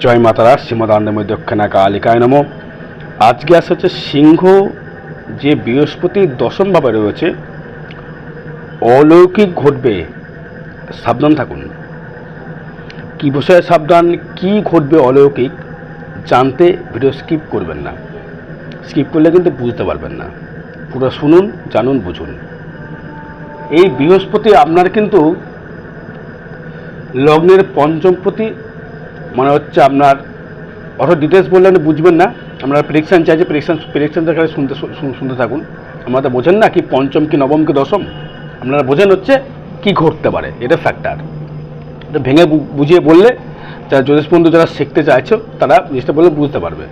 জয় মাতারা শ্রীমদানন্দময় দক্ষিণা কালিকায় নম। আজকে আসা হচ্ছে সিংহ, যে বৃহস্পতি দশমভাবে রয়েছে, অলৌকিক ঘটবে। সাবধান থাকুন। কী বিষয়ে সাবধান, কি ঘটবে অলৌকিক, জানতে ভিডিও স্কিপ করবেন না। স্কিপ করলে কিন্তু বুঝতে পারবেন না। পুরো শুনুন, জানুন, বুঝুন। এই বৃহস্পতি আপনার কিন্তু লগ্নের পঞ্চমপতি মানে হচ্ছে আপনার অত ডিটেলস বললে বুঝবেন না। আমরা প্রেডিকশান চাইছি প্রেডিকশান প্রেডিকশান দেখালে শুনতে শুনতে থাকুন। আমরা তো বোঝেন না কি পঞ্চম কি নবম কি দশম? আপনারা বোঝেন হচ্ছে কি ঘটতে পারে, এটা ফ্যাক্টর এটা ভেঙে বুঝিয়ে বললে যারা জ্যোতিষ বন্ধু যারা শিখতে চাইছো, তারা জিনিসটা বললে বুঝতে পারবে।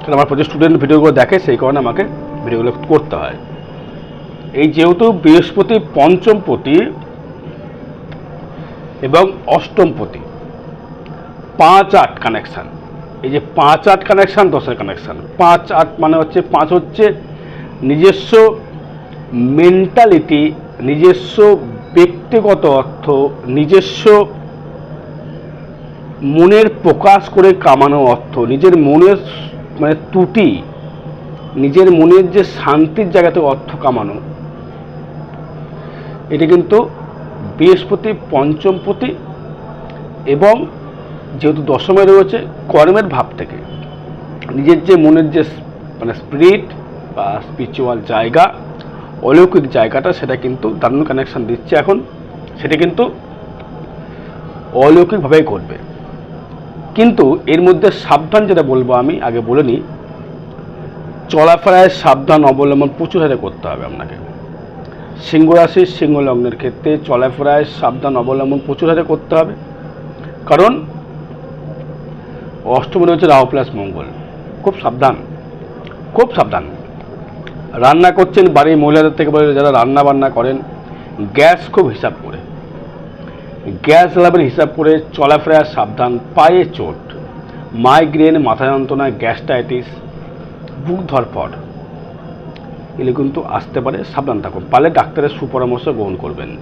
কারণ আমার প্রচুর স্টুডেন্ট ভিডিওগুলো দেখে, সেই কারণে আমাকে ভিডিওগুলো করতে হয়। এই যেহেতু বৃহস্পতি পঞ্চমপতি এবং অষ্টমপতি পাঁচ আট কানেকশান এই যে পাঁচ আট কানেকশান দশের কানেকশান পাঁচ আট মানে হচ্ছে, পাঁচ হচ্ছে নিজস্ব মেন্টালিটি নিজস্ব ব্যক্তিগত অর্থ, নিজস্ব মনের প্রকাশ করে কামানো অর্থ, নিজের মনের মানে ত্রুটি, নিজের মনের যে শান্তির জায়গাতে অর্থ কামানো। এটা কিন্তু বৃহস্পতি পঞ্চমপতি এবং যেহেতু দশমে রয়েছে কর্মের ভাব থেকে। নিজের যে মনের যে মানে স্পিরিট বা স্পিরিচুয়াল জায়গা, অলৌকিক জায়গাটা সেটা কিন্তু দারুণ কানেকশন দিচ্ছে এখন। সেটা কিন্তু অলৌকিকভাবেই ঘটবে। কিন্তু এর মধ্যে সাবধান যেটা বলব আমি, আগে বলে নিই, চলাফেরায় সাবধান অবলম্বন প্রচুর হারে করতে হবে আপনাকে। সিংহ রাশির সিংহ লগ্নের ক্ষেত্রে চলাফেরায় সাবধান অবলম্বন প্রচুর হারে করতে হবে। কারণ অষ্টমী হচ্ছে রাহু প্লাস মঙ্গল। খুব সাবধান খুব সাবধান। রান্না করছেন বাড়ির মহিলাদের থেকে বলে যারা রান্না বান্না করেন, গ্যাস খুব হিসাব করে। গ্যাস জ্বালাবেন হিসাব করে চলাফেরায় সাবধান, পায়ে চোট, মাইগ্রেন, মাথা যন্ত্রণা, গ্যাস্ট্রাইটিস, বুক ধরফর এগুলো কিন্তু আসতে পারে, সাবধান থাকুন, পারলে ডাক্তারের সুপরামর্শ গ্রহণ করবেন।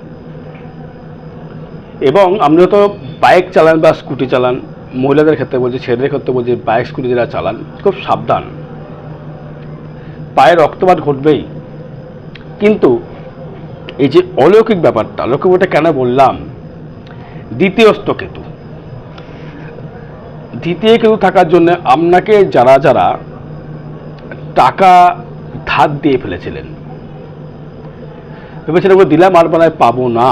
এবং আপনি তো বাইক চালান বা স্কুটি চালান মহিলাদের ক্ষেত্রে বলছি, ছেলেদের ক্ষেত্রে বলছি বাইক স্কুটি যারা চালান, খুব সাবধান। পায়ে রক্তপাত ঘটবেই। কিন্তু এই যে অলৌকিক ব্যাপারটা অলৌকিক ব্যাপারটা কেন বললাম? দ্বিতীয়স্থ কেতু দ্বিতীয় কেতু থাকার জন্য আপনাকে যারা যারা টাকা ধার দিয়ে ফেলেছিলেন, ভেবেছিলেন দিলাম আর বেলায় পাবো না,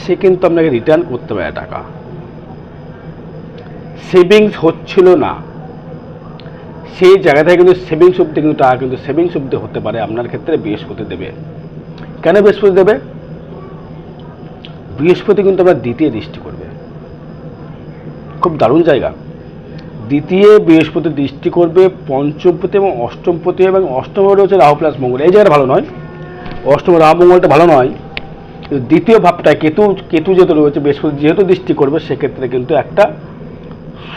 সে কিন্তু আপনাকে রিটার্ন করতে পারে টাকা। সেভিংস হচ্ছিল না। সেই জায়গা থেকে কিন্তু সেভিংস অব্দি কিন্তু টাকা কিন্তু সেভিংস অব্দি হতে পারে আপনার ক্ষেত্রে বৃহস্পতি দেবে। কেন বৃহস্পতি দেবে? বৃহস্পতি কিন্তু আপনার দ্বিতীয় দৃষ্টি করবে। খুব দারুণ জায়গা। দ্বিতীয় বৃহস্পতি দৃষ্টি করবে পঞ্চমপতি এবং অষ্টমপতি এবং অষ্টম রয়েছে রাহু প্লাস মঙ্গল। এই জায়গাটা ভালো নয়। অষ্টম রাহু মঙ্গলটা ভালো নয়। দ্বিতীয় ভাবটা, কেতু কেতু যেহেতু রয়েছে, বৃহস্পতি যেহেতু দৃষ্টি করবে, সেক্ষেত্রে কিন্তু একটা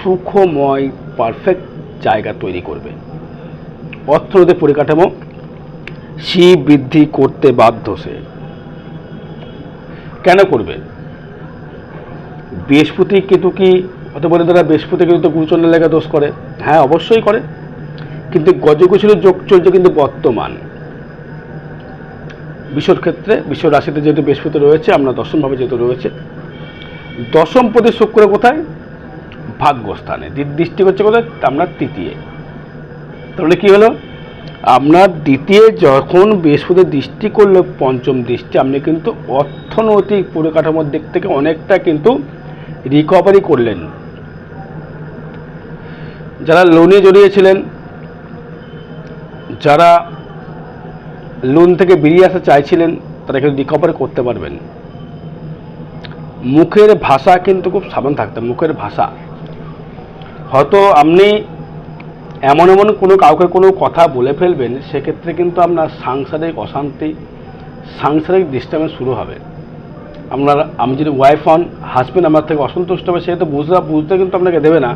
সুখময় পারফেক্ট জায়গা তৈরি করবে। অর্থনৈতিক পরিকাঠামো সি বৃদ্ধি করতে বাধ্য সে। কেন করবে? বৃহস্পতি কিন্তু কি অত বলে তারা বৃহস্পতি কেতু তো গুরুচন্দ্রের লেখা দোষ করে। হ্যাঁ অবশ্যই করে। কিন্তু গজকুশলের যোগ চলছে কিন্তু বর্তমান। বিশ্বর ক্ষেত্রে বিশ্ব রাশিতে যেহেতু বৃহস্পতি রয়েছে, আমরা দশমভাবে যেহেতু রয়েছে। দশম পতি শুক্র কোথায়? ভাগ্যস্থানে। দৃষ্টি করছে কোথায়? আপনার তৃতীয়। তাহলে কি হলো? আপনার দ্বিতীয় যখন বৃহস্পতি দৃষ্টি করল, পঞ্চম দৃষ্টি, আপনি কিন্তু অর্থনৈতিক পরিকাঠামোর দিক থেকে অনেকটা কিন্তু রিকভারি করলেন। যারা লোনে জড়িয়েছিলেন, যারা লোন থেকে বেরিয়ে আসতে চাইছিলেন, তারা কিন্তু রিকভারি করতে পারবেন। মুখের ভাষা কিন্তু খুব সাবধান থাকতে মুখের ভাষা। হয়তো আপনি এমন এমন কোনো কাউকে কোনো কথা বলে ফেলবেন, সেক্ষেত্রে কিন্তু আপনার সাংসারিক অশান্তি, সাংসারিক ডিস্টার্বেন্স শুরু হবে। আপনার, আমি যদি ওয়াইফ হন হাজব্যান্ড আমার থেকে অসন্তুষ্ট হবে, সে তো বুঝতে বুঝতে কিন্তু আপনাকে দেবে না।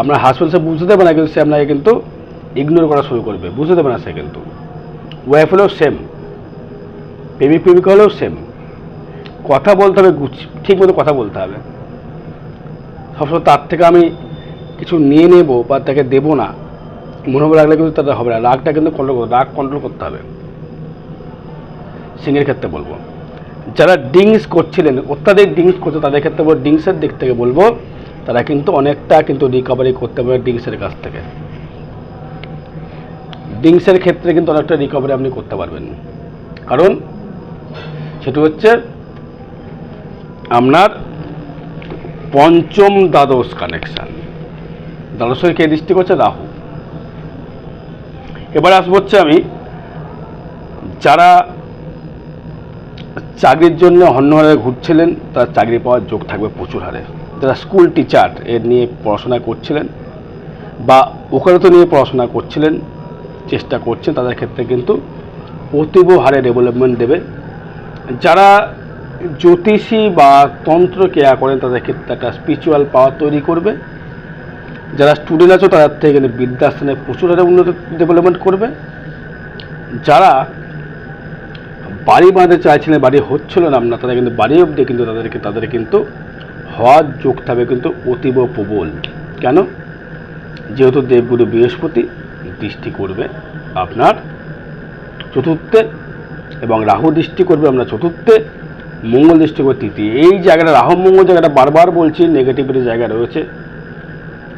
আপনার হাজব্যান্ড সে বুঝতে দেবে না, কিন্তু সে আপনাকে কিন্তু ইগনোর করা শুরু করবে। বুঝতে দেবে না সে কিন্তু। ওয়াইফ হলেও সেম প্রেমিক প্রেমিকা হলেও সেম কথা বলতে হবে ঠিক মতো কথা বলতে হবে। সবসময় তার থেকে আমি কিছু নিয়ে নেব বা তাকে দেবো না। মনোভাব রাখলে কিন্তু তাদের হবে না। রাগটা কিন্তু কন্ট্রোল করতে রাগ কন্ট্রোল করতে হবে। সিংয়ের ক্ষেত্রে বলব। যারা ডিংস করছিলেন, অত্যাধিক ডিংস করছে, তাদের ক্ষেত্রে বলব ডিংসের দিক থেকে বলব, তারা কিন্তু অনেকটা কিন্তু রিকভারি করতে পারে ডিংসের কাছ থেকে। ডিংসের ক্ষেত্রে কিন্তু অনেকটা রিকভারি আপনি করতে পারবেন। কারণ সেটা হচ্ছে, আপনার পঞ্চম দ্বাদশ কানেকশান দ্বাদশের কে দৃষ্টি করছে? রাহু। এবার আসব হচ্ছে আমি, যারা চাকরির জন্য হন্যহারে ঘুরছিলেন, তারা চাকরি পাওয়ার যোগ থাকবে প্রচুর হারে। যারা স্কুল টিচার এর নিয়ে পড়াশোনা করছিলেন বা ওখানে তো নিয়ে পড়াশোনা করছিলেন, চেষ্টা করছেন, তাদের ক্ষেত্রে কিন্তু অতীব হারে ডেভেলপমেন্ট দেবে। যারা জ্যোতিষী বা তন্ত্র কেয়া করেন, তাদের ক্ষেত্রে একটা স্পিরিচুয়াল পাওয়ার তৈরি করবে। যারা স্টুডেন্ট আছো, তাদের থেকে কিন্তু বিদ্যাস্থানে প্রচুর হারে উন্নত ডেভেলপমেন্ট করবে। যারা বাড়ি বাঁধতে চাইছিলেন, বাড়ি হচ্ছিল না আপনার তাদের কিন্তু বাড়ি অবধি কিন্তু তাদেরকে, তাদের কিন্তু হওয়ার যোগ থাকবে কিন্তু অতীব প্রবল। কেন? যেহেতু দেবগুরু বৃহস্পতি, দৃষ্টি করবে আপনার চতুর্থে এবং রাহু দৃষ্টি করবে আপনার চতুর্থে। মঙ্গল দৃষ্টি করবে তৃতীয় এই জায়গাটা রাহু মঙ্গল জায়গাটা বারবার বলছি নেগেটিভের জায়গা রয়েছে।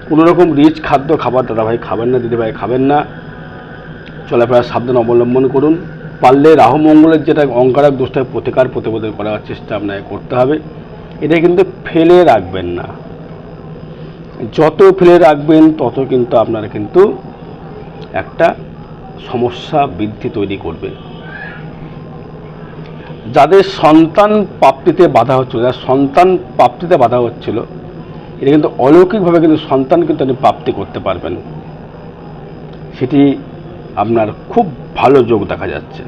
কোনো রকম রিচ খাদ্য খাবার দাদাভাই খাবেন না, দিদিভাই খাবেন না। চলাফেরা সাবধান অবলম্বন করুন। পারলে রাহু মঙ্গলের যেটা অঙ্কারক দোষটা প্রতিকার প্রতিবোধন করার চেষ্টা আপনাকে করতে হবে। এটা কিন্তু ফেলে রাখবেন না। যত ফেলে রাখবেন, তত কিন্তু আপনার কিন্তু একটা সমস্যা বৃদ্ধি তৈরি করবে। যাদের সন্তান প্রাপ্তিতে বাধা হচ্ছিল, যাদের সন্তান প্রাপ্তিতে বাধা হচ্ছিল, এটা কিন্তু অলৌকিকভাবে কিন্তু সন্তান কিন্তু আপনি প্রাপ্তি করতে পারবেন। সেটি আপনার খুব ভালো যোগ দেখা যাচ্ছে।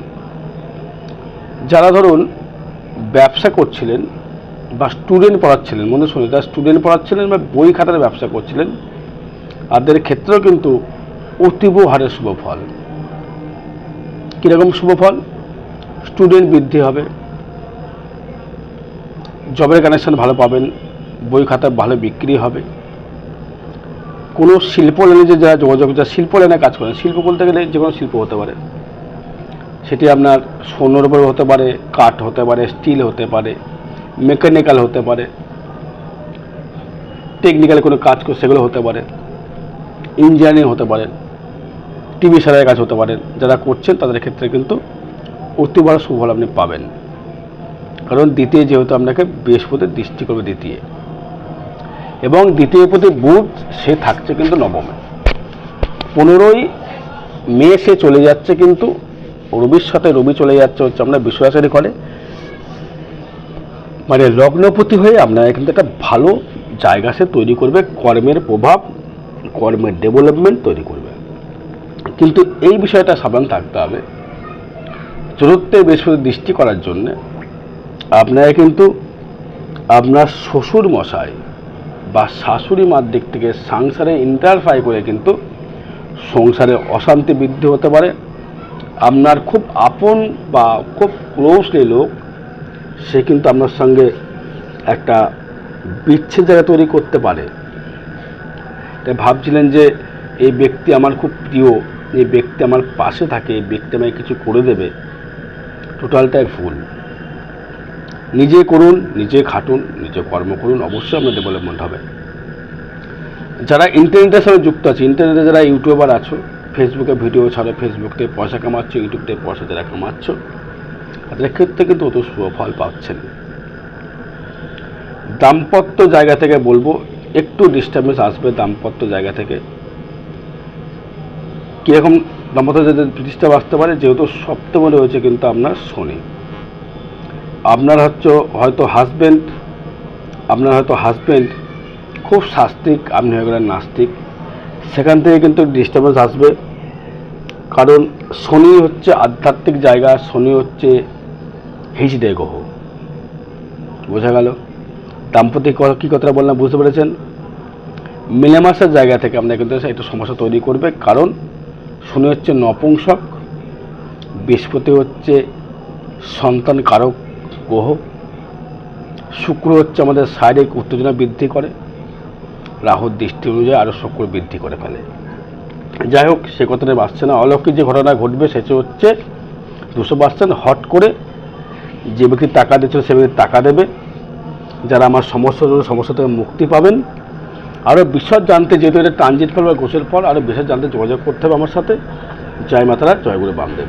যারা ধরুন ব্যবসা করছিলেন বা স্টুডেন্ট পড়াচ্ছিলেন, মনে শুনে যারা স্টুডেন্ট পড়াচ্ছিলেন বা বই খাতার ব্যবসা করছিলেন, তাদের ক্ষেত্রেও কিন্তু অতীব হারে শুভ ফল। কীরকম শুভ ফল? স্টুডেন্ট বৃদ্ধি হবে। জবের কানেকশন ভালো পাবেন, বই খাতা ভালো বিক্রি হবে। কোনো শিল্প লাইনে যে যারা যোগাযোগ যারা শিল্প লাইনে কাজ করেন। শিল্প বলতে গেলে যে কোনো শিল্প হতে পারে। সেটি আপনার সোনার উপর হতে পারে, কাঠ হতে পারে স্টিল হতে পারে মেকানিক্যাল হতে পারে টেকনিক্যাল কোনো কাজ সেগুলো হতে পারে ইঞ্জিনিয়ারিং হতে পারে টিভি সারাই কাজ হতে পারেন যারা করছেন তাদের ক্ষেত্রে কিন্তু অতি বড় সুফল আপনি পাবেন। কারণ দ্বিতীয় যেহেতু আপনাকে বৃহস্পতির দৃষ্টি করবে দ্বিতীয়। এবং দ্বিতীয় প্রতি বুধ, সে থাকছে কিন্তু নবমে। পনেরোই মে, সে চলে যাচ্ছে কিন্তু রবির সাথে রবি চলে যাচ্ছে হচ্ছে আপনার বিশ্বাসের ঘরে মানে লগ্নপতি হয়ে আপনার এখান থেকে একটা ভালো জায়গা সে তৈরি করবে, কর্মের প্রভাব, কর্মের ডেভেলপমেন্ট তৈরি করবে। কিন্তু এই বিষয়টা সাবধান থাকতে হবে। চতুর্থে বৃহস্পতি দৃষ্টি করার জন্য আপনারা কিন্তু আপনার শ্বশুর মশাই বা শাশুড়ি মার দিক থেকে সংসারে ইন্টারফাই করে কিন্তু সংসারে অশান্তি বৃদ্ধি হতে পারে। আপনার খুব আপন বা খুব ক্লোজলি লোক, সে কিন্তু আপনার সঙ্গে একটা বিচ্ছেদ জায়গা তৈরি করতে পারে। তাই ভাবছিলেন যে এই ব্যক্তি আমার খুব প্রিয়, এই ব্যক্তি আমার পাশে থাকে, এই ব্যক্তি আমায় কিছু করে দেবে। টোটালটাই ভুল নিজে করুন, নিজে খাটুন, নিজে কর্ম করুন, অবশ্যই আপনার ডেভেলপমেন্ট হবে। যারা ইন্টারনেটের সাথে যুক্ত আছে ইন্টারনেটে যারা ইউটিউবার আছো ফেসবুকে ভিডিও ছাড়ো ফেসবুক থেকে পয়সা কামাচ্ছ ইউটিউব থেকে পয়সা যারা কামাচ্ছ, তাদের ক্ষেত্রে কিন্তু অত ফল পাচ্ছেন দাম্পত্য জায়গা থেকে বলব, একটু ডিস্টার্বেন্স আসবে দাম্পত্য জায়গা থেকে। কীরকম দাম্পত্য ডিস্টার্ব আসতে পারে, যেহেতু সপ্তমে রয়েছে কিন্তু আপনার শনি। আপনার হচ্ছে, হয়তো হাজব্যান্ড আপনার হয়তো হাজব্যান্ড খুব শাস্তিক আপনি হয়ে গেলেন নাস্তিক। সেখান থেকে কিন্তু ডিস্টার্বেন্স আসবে। কারণ শনি হচ্ছে আধ্যাত্মিক জায়গা, শনি হচ্ছে হিজড়ে গ্রহ। বোঝা গেল? দাম্পতিক ক- কী কথাটা বললাম, বুঝতে পেরেছেন? মিলেমাসের জায়গা থেকে আপনার কিন্তু একটু সমস্যা তৈরি করবে। কারণ শনি হচ্ছে নপুংসক, বৃহস্পতি হচ্ছে সন্তান কারক গ্রহ, শুক্র হচ্ছে আমাদের শারীরিক উত্তেজনা বৃদ্ধি করে রাহুর দৃষ্টি অনুযায়ী আরও শুক্র বৃদ্ধি করে ফেলে। যাই হোক, সে কথাটা আসছে না। অলৌকিক যে ঘটনা ঘটবে সেটা হচ্ছে দুশো পার্সেন্ট হট করে যে ব্যক্তি টাকা দিচ্ছিল সে ব্যক্তি টাকা দেবে। যারা আমার সমস্যা রয়েছে সমস্যা থেকে মুক্তি পাবেন আরও বিশদ জানতে যেহেতু এটা ট্রানজিট পর বা গোসের পর আরও বিশদ জানতে যোগাযোগ করতে হবে আমার সাথে। জয় মাতারা, জয় গুরু বামদেব।